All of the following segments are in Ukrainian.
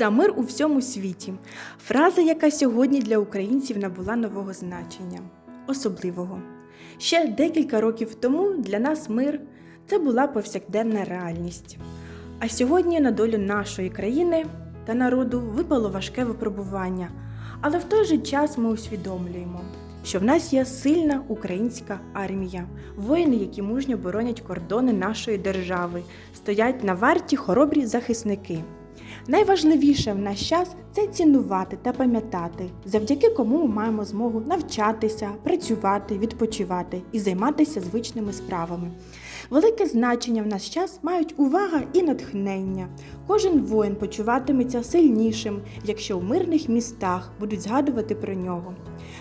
за мир у всьому світі. Фраза, яка сьогодні для українців набула нового значення, особливого. Ще декілька років тому для нас мир це була повсякденна реальність. А сьогодні на долю нашої країни та народу випало важке випробування. Але в той же час ми усвідомлюємо, що в нас є сильна українська армія, воїни, які мужньо боронять кордони нашої держави, стоять на варті хоробрі захисники. Найважливіше в наш час це цінувати та пам'ятати, завдяки кому ми маємо змогу навчатися, працювати, відпочивати і займатися звичними справами. Велике значення в наш час мають увага і натхнення. Кожен воїн почуватиметься сильнішим, якщо в мирних містах будуть згадувати про нього.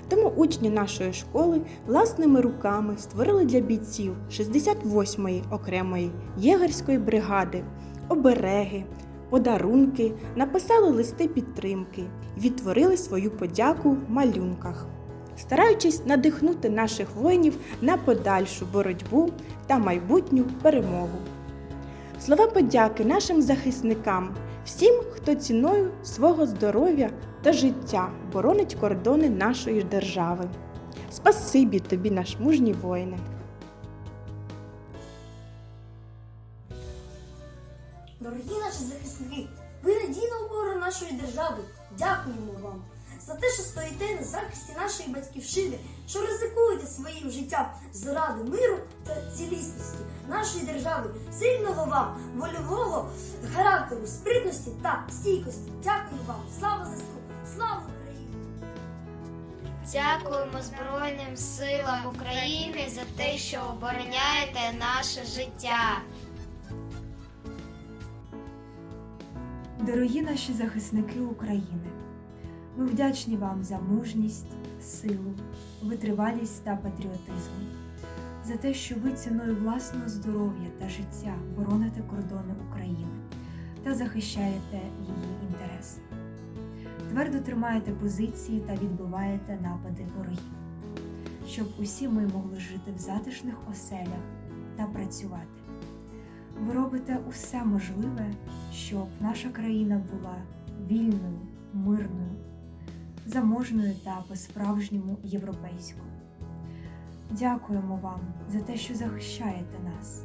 Тому учні нашої школи власними руками створили для бійців 68-ї окремої єгерської бригади обереги, подарунки, написали листи підтримки, відтворили свою подяку в малюнках, стараючись надихнути наших воїнів на подальшу боротьбу та майбутню перемогу. Слова подяки нашим захисникам, всім, хто ціною свого здоров'я та життя боронить кордони нашої держави. Спасибі тобі, наш мужній воїне! Дорогі наші захисники, ви надійна опора нашої держави. Дякуємо вам за те, що стоїте на захисті нашої батьківщини, що ризикуєте своїм життям заради миру та цілісності нашої держави, сильного вам, вольового характеру, спритності та стійкості. Дякую вам. Слава ЗСУ! Слава Україні! Дякуємо Збройним силам України за те, що обороняєте наше життя. Дорогі наші захисники України, ми вдячні вам за мужність, силу, витривалість та патріотизм, за те, що ви ціною власного здоров'я та життя бороните кордони України та захищаєте її інтереси. Твердо тримаєте позиції та відбиваєте напади ворогів, щоб усі ми могли жити в затишних оселях та працювати. Ви робите усе можливе, щоб наша країна була вільною, мирною, заможною та по-справжньому європейською. Дякуємо вам за те, що захищаєте нас,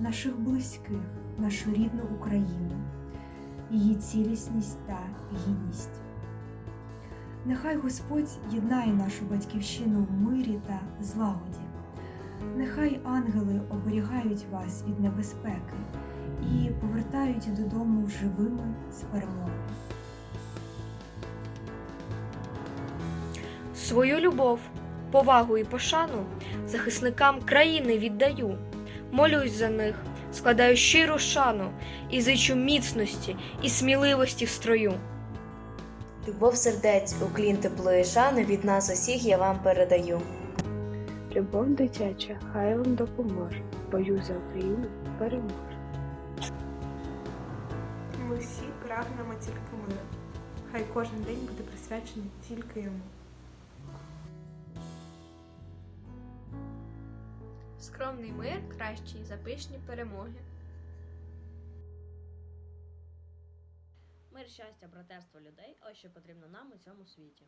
наших близьких, нашу рідну Україну, її цілісність та гідність. Нехай Господь єднає нашу батьківщину в мирі та злагоді. Нехай ангели оберігають вас від небезпеки і повертають додому живими з перемогою. Свою любов, повагу і пошану захисникам країни віддаю. Молюсь за них, складаю щиру шану і зичу міцності і сміливості в строю. Любов сердець, уклін теплої шани від нас усіх я вам передаю. Любов дитяча, хай вам допоможе. Бою за Україну переможе. Ми всі прагнемо тільки миру. Хай кожен день буде присвячений тільки йому. Скромний мир кращий за пишні перемоги. Мир, щастя, братерство людей, ось що потрібно нам у цьому світі.